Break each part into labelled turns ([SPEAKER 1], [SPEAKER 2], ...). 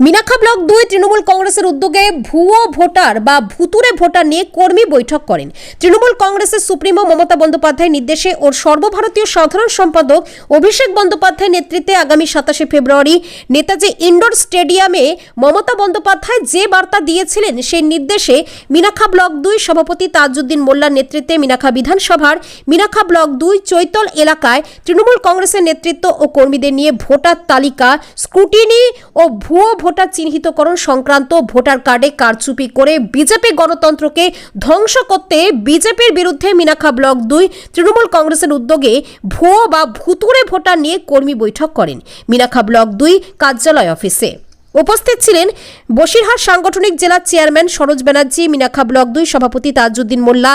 [SPEAKER 1] Minakhan block দুই তৃণমূল কংগ্রেসের উদ্যোগে ভুয়ো ভোটার বা ভুতুরে ভোটার নিয়ে কর্মী বৈঠক করেন। তৃণমূল কংগ্রেসের সুপ্রিমো মমতা বন্দ্যোপাধ্যায়ের নির্দেশে ওর সর্বভারতীয় সাধারণ সম্পাদক অভিষেক বন্দ্যোপাধ্যায়ের নেতৃত্বে আগামী সাতাশে ফেব্রুয়ারি নেতাজি ইন্ডোর স্টেডিয়ামে মমতা বন্দ্যোপাধ্যায় যে বার্তা দিয়েছিলেন সেই নির্দেশে মিনাখা ব্লক দুই সভাপতি তাজউদ্দিন মোল্লার নেতৃত্বে মিনাখা বিধানসভার মিনাখা ব্লক দুই চৈতল এলাকায় তৃণমূল কংগ্রেসের নেতৃত্ব ও কর্মীদের নিয়ে ভোটার তালিকা, স্ক্রুটিনি ও ভুয়ো ভোটার চিহ্নিতকরণ সংক্রান্ত ভোটার কার্ডে কারচুপি করে বিজেপি গণতন্ত্রকে ধ্বংস করতে বিজেপির বিরুদ্ধে মিনাখা ব্লক দুই তৃণমূল কংগ্রেসের উদ্যোগে ভুয়ো বা ভুতুরে ভোটার নিয়ে কর্মী বৈঠক করেন মিনাখা ব্লক দুই কার্যালয় অফিসে। উপস্থিত ছিলেন বসিরহাট সাংগঠনিক জেলার চেয়ারম্যান সরোজ ব্যানার্জি মিনাখা ব্লক দুই সভাপতি তাজউদ্দিন মোল্লা,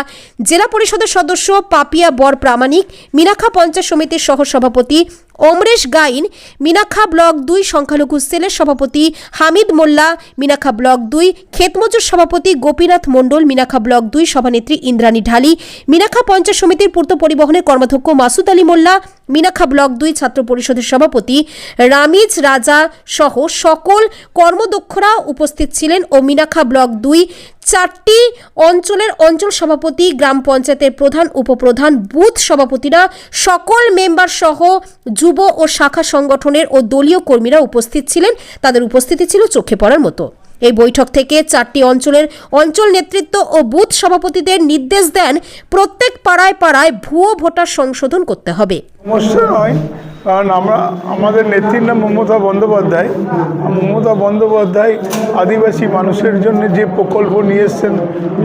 [SPEAKER 1] জেলা পরিষদের সদস্য পাপিয়া বর প্রামাণিক মিনাখা পঞ্চায়েত সমিতির সহ সভাপতি অমরেশ গাইন মিনাখা ব্লক দুই সংখ্যালঘু সেলের সভাপতি হামিদ মোল্লা মিনাখা ব্লক দুই ক্ষেতমজুর সভাপতি গোপীনাথ মণ্ডল মিনাখা ব্লক দুই সভানেত্রী ইন্দ্রাণী ঢালি মিনাখা পঞ্চায়েত সমিতির পূর্ত পরিবহনের কর্মাধ্যক্ষ মাসুদ আলী মোল্লা মিনাখা ব্লক দুই ছাত্র পরিষদের সভাপতি রামিজ রাজা সহ সকল কর্মদক্ষরা উপস্থিত ছিলেন ও মিনাখা ব্লক দুই চারটি অঞ্চলের অঞ্চল সভাপতি, গ্রাম পঞ্চায়েতের প্রধান, উপপ্রধান, বুথ সভাপতিরা, সকল মেম্বার সহ যুব ও শাখা সংগঠনের ও দলীয় কর্মীরা উপস্থিত ছিলেন। তাদের উপস্থিতি ছিল চোখে পড়ার মতো। এই বৈঠক থেকে চারটি অঞ্চলের অঞ্চল নেতৃত্ব ও বুথ সভাপতিদের নির্দেশ দেন প্রত্যেক পাড়ায় পাড়ায় ভুয়ো ভোটার সংশোধন করতে হবে।
[SPEAKER 2] নয়, কারণ আমরা, আমাদের নেত্রীর নাম মমতা বন্দ্যোপাধ্যায়। মমতা বন্দ্যোপাধ্যায় আদিবাসী মানুষের জন্য যে প্রকল্প নিয়ে এসছেন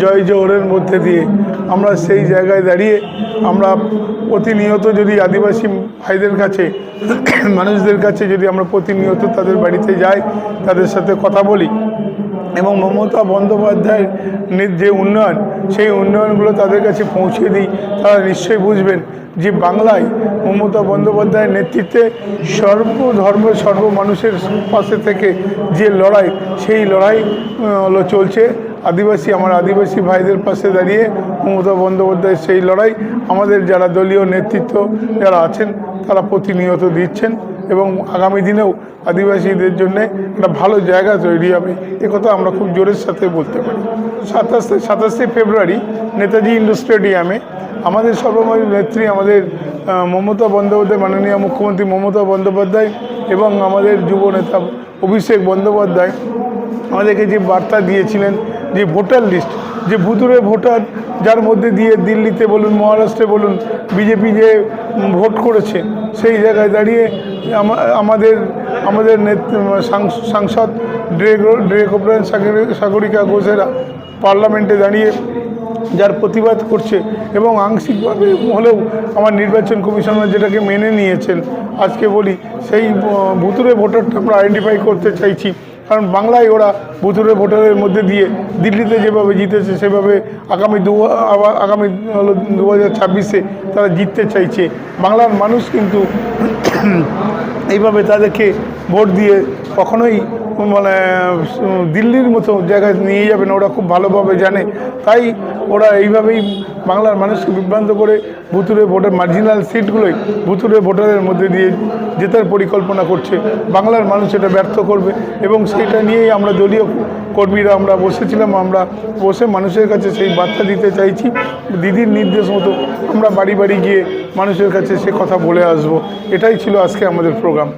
[SPEAKER 2] জয় জোহরের মধ্যে দিয়ে, আমরা সেই জায়গায় দাঁড়িয়ে আমরা প্রতিনিয়ত যদি আদিবাসী ভাইদের কাছে, মানুষদের কাছে যদি আমরা প্রতিনিয়ত তাদের বাড়িতে যাই, তাদের সাথে কথা বলি। এবং মমতা বন্দ্যোপাধ্যায়ের যে উন্নয়ন, সেই উন্নয়নগুলো তাদের কাছে পৌঁছে দিই, তারা নিশ্চয়ই বুঝবেন যে বাংলায় মমতা বন্দ্যোপাধ্যায়ের নেতৃত্বে সর্বধর্ম সর্ব মানুষের পাশে থেকে যে লড়াই, সেই লড়াই চলছে। আদিবাসী, আমার আদিবাসী ভাইদের পাশে দাঁড়িয়ে মমতা বন্দ্যোপাধ্যায়ের সেই লড়াই, আমাদের যারা দলীয় নেতৃত্ব যারা আছেন, তারা প্রতিনিয়ত দিচ্ছেন এবং আগামী দিনেও আদিবাসীদের জন্য একটা ভালো জায়গা তৈরি হবে। একথা আমরা খুব জোরের সাথে বলতে পারি। সাতাশ, সাতাশে ফেব্রুয়ারি নেতাজি ইন্ডোর স্টেডিয়ামে আমাদের সর্বময় নেত্রী আমাদের মমতা বন্দ্যোপাধ্যায়, মাননীয় মুখ্যমন্ত্রী মমতা বন্দ্যোপাধ্যায় এবং আমাদের যুব নেতা অভিষেক বন্দ্যোপাধ্যায় আমাদেরকে যে বার্তা দিয়েছিলেন যে ভোটার লিস্ট, যে ভুতুরে ভোটার যার মধ্যে দিয়ে দিল্লিতে বলুন, মহারাষ্ট্রে বলুন, বিজেপি যে ভোট করেছে, সেই জায়গায় দাঁড়িয়ে আমাদের আমাদের সাংসদ ড্রেগো ড্রেগোপ্রায়ণ সাগরিকা ঘোষেরা পার্লামেন্টে দাঁড়িয়ে যার প্রতিবাদ করছে এবং আংশিকভাবে হলেও আমার নির্বাচন কমিশনার যেটাকে মেনে নিয়েছেন, আজকে বলি, সেই ভুতুরে ভোটারটা আমরা আইডেন্টিফাই করতে চাইছি। কারণ বাংলায় ওরা ভুতুরে ভোটারের মধ্যে দিয়ে দিল্লিতে যেভাবে জিতেছে, সেভাবে আগামী দু আগামী হলো দু হাজার ছাব্বিশে তারা জিততে চাইছে। বাংলার মানুষ কিন্তু এইভাবে তাদেরকে ভোট দিয়ে কখনোই মানে দিল্লির মতো জায়গায় নিয়ে যাবে না, ওরা খুব ভালোভাবে জানে। তাই ওরা এইভাবেই বাংলার মানুষকে বিভ্রান্ত করে ভুতুরে ভোটার মার্জিনাল সিটগুলোই ভুতুরে ভোটারের মধ্যে দিয়ে জেতার পরিকল্পনা করছে। বাংলার মানুষ এটা ব্যর্থ করবে এবং সেইটা নিয়েই আমরা দলীয় কর্মীরা আমরা বসেছিলাম, আমরা বসে মানুষের কাছে সেই বার্তা দিতে চাইছি। দিদির নির্দেশ মতো আমরা বাড়ি বাড়ি গিয়ে মানুষের কাছে সে কথা বলে আসব। এটাই ছিল আজকে আমাদের প্রোগ্রাম